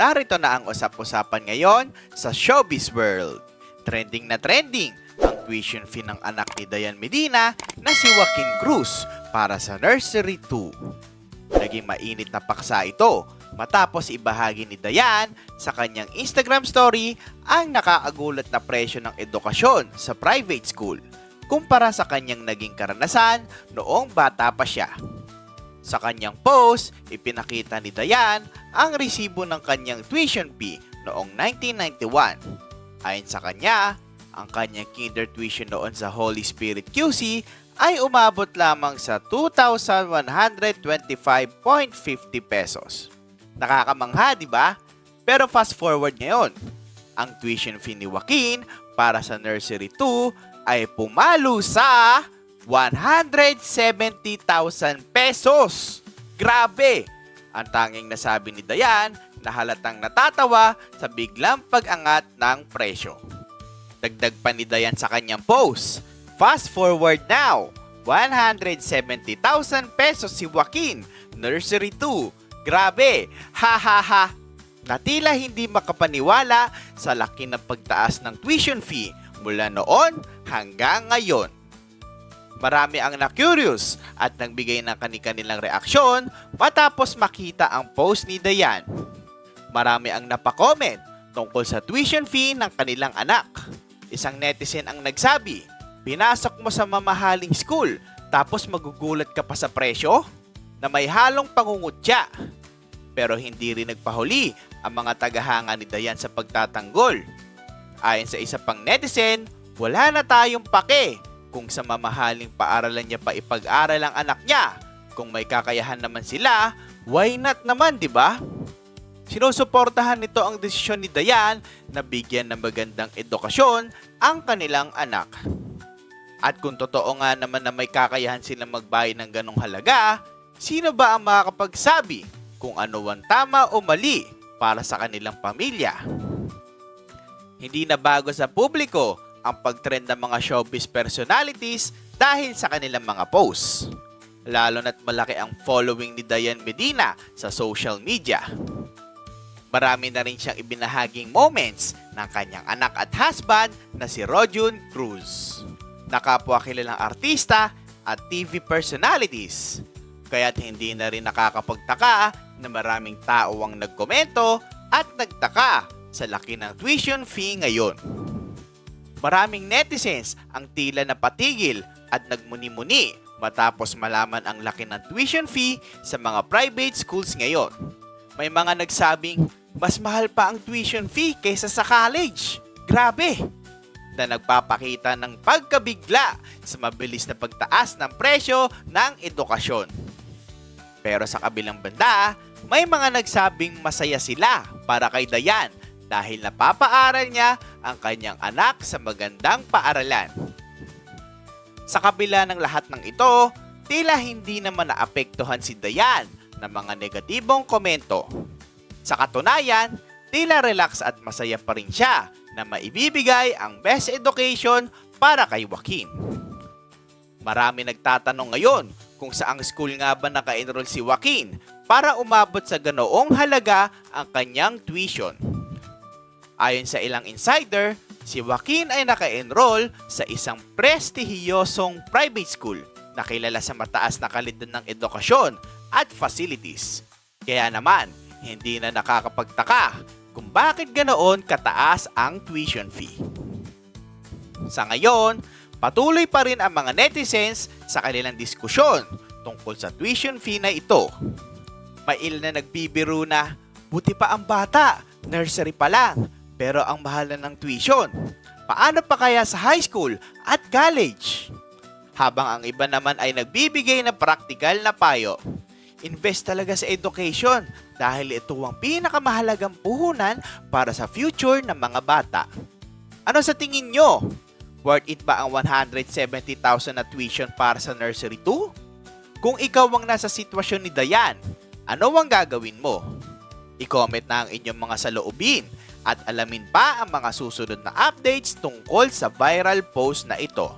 narito na ang usap-usapan ngayon sa showbiz world. Trending na trending ang tuition fee ng anak ni Dayan Medina na si Joaquin Cruz para sa Nursery 2. Naging mainit na paksa ito matapos ibahagi ni Dayan sa kanyang Instagram story ang nakaagulat na presyo ng edukasyon sa private school kumpara sa kanyang naging karanasan noong bata pa siya. Sa kanyang post, ipinakita ni Dayan ang resibo ng kanyang tuition fee noong 1991. Ayon sa kanya, ang kanyang kinder tuition noon sa Holy Spirit QC ay umabot lamang sa 2,125.50 pesos. Nakakamangha, di ba? Pero fast forward ngayon, ang tuition fee ni Joaquin para sa Nursery 2 ay pumalo sa 170,000 pesos. Grabe! Ang tanging nasabi ni Dayan na halatang natatawa sa biglang pag-angat ng presyo. Dagdag pa ni Dayan sa kanyang post. Fast forward now, 170,000 pesos si Joaquin, Nursery 2. Grabe! Ha ha ha! Natila hindi makapaniwala sa laki ng pagtaas ng tuition fee mula noon hanggang ngayon. Marami ang na-curious at nagbigay ng kani-kanilang reaksyon matapos makita ang post ni Dayan. Marami ang napakomment tungkol sa tuition fee ng kanilang anak. Isang netizen ang nagsabi, Pinasok mo sa mamahaling school tapos magugulat ka pa sa presyo? Na may halong pangungutya. Pero hindi rin nagpahuli ang mga tagahanga ni Dayan sa pagtatanggol. Ayon sa isa pang netizen, wala na tayong pake kung sa mamahaling paaralan niya pa ipag-aral ang anak niya. Kung may kakayahan naman sila, why not naman, di ba? Sinusuportahan nito ang desisyon ni Dayan na bigyan ng magandang edukasyon ang kanilang anak. At kung totoo nga naman na may kakayahan silang magbayad ng ganong halaga, sino ba ang makakapagsabi kung ano ang tama o mali para sa kanilang pamilya? Hindi na bago sa publiko ang pagtrend ng mga showbiz personalities dahil sa kanilang mga posts. Lalo na't malaki ang following ni Dayan Medina sa social media. Marami na rin siyang ibinahaging moments ng kanyang anak at husband na si Rojun Cruz. Nakapwa kilalang artista at TV personalities. Kaya't hindi na rin nakakapagtaka na maraming tao ang nagkomento at nagtaka sa laki ng tuition fee ngayon. Maraming netizens ang tila napatigil at nagmuni-muni matapos malaman ang laki ng tuition fee sa mga private schools ngayon. May mga nagsabing mas mahal pa ang tuition fee kaysa sa college. Grabe! Na nagpapakita ng pagkabigla sa mabilis na pagtaas ng presyo ng edukasyon. Pero sa kabilang banda, may mga nagsabing masaya sila para kay Dayan dahil napapaaral niya ang kanyang anak sa magandang paaralan. Sa kabila ng lahat ng ito, tila hindi naman naapektuhan si Dayan ng mga negatibong komento. Sa katunayan, tila relax at masaya pa rin siya na maibibigay ang best education para kay Joaquin. Marami nagtatanong ngayon kung saang school nga ba naka-enroll si Joaquin para umabot sa ganoong halaga ang kanyang tuition. Ayon sa ilang insider, si Joaquin ay naka-enroll sa isang prestihiyosong private school na kilala sa mataas na kalidad ng edukasyon at facilities. Kaya naman, hindi na nakakapagtaka kung bakit ganoon kataas ang tuition fee. Sa ngayon, patuloy pa rin ang mga netizens sa kanilang diskusyon tungkol sa tuition fee na ito. May ilan na nagbibiro na, buti pa ang bata, nursery pa lang, pero ang mahal na ng tuition. Paano pa kaya sa high school at college? Habang ang iba naman ay nagbibigay ng praktikal na payo. Invest talaga sa education dahil ito ang pinakamahalagang puhunan para sa future ng mga bata. Ano sa tingin nyo? Worth it ba ang 170,000 na tuition para sa nursery 2? Kung ikaw ang nasa sitwasyon ni Dayan, ano ang gagawin mo? I-comment na ang inyong mga saloobin at alamin pa ang mga susunod na updates tungkol sa viral post na ito.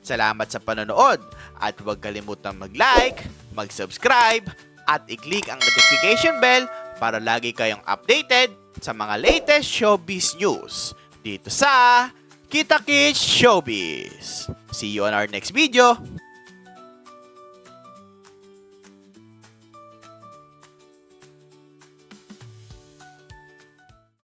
Salamat sa panonood at huwag kalimutang mag-like, mag-subscribe at i-click ang notification bell para lagi kayong updated sa mga latest showbiz news dito sa Kita Kids Showbiz. See you on our next video.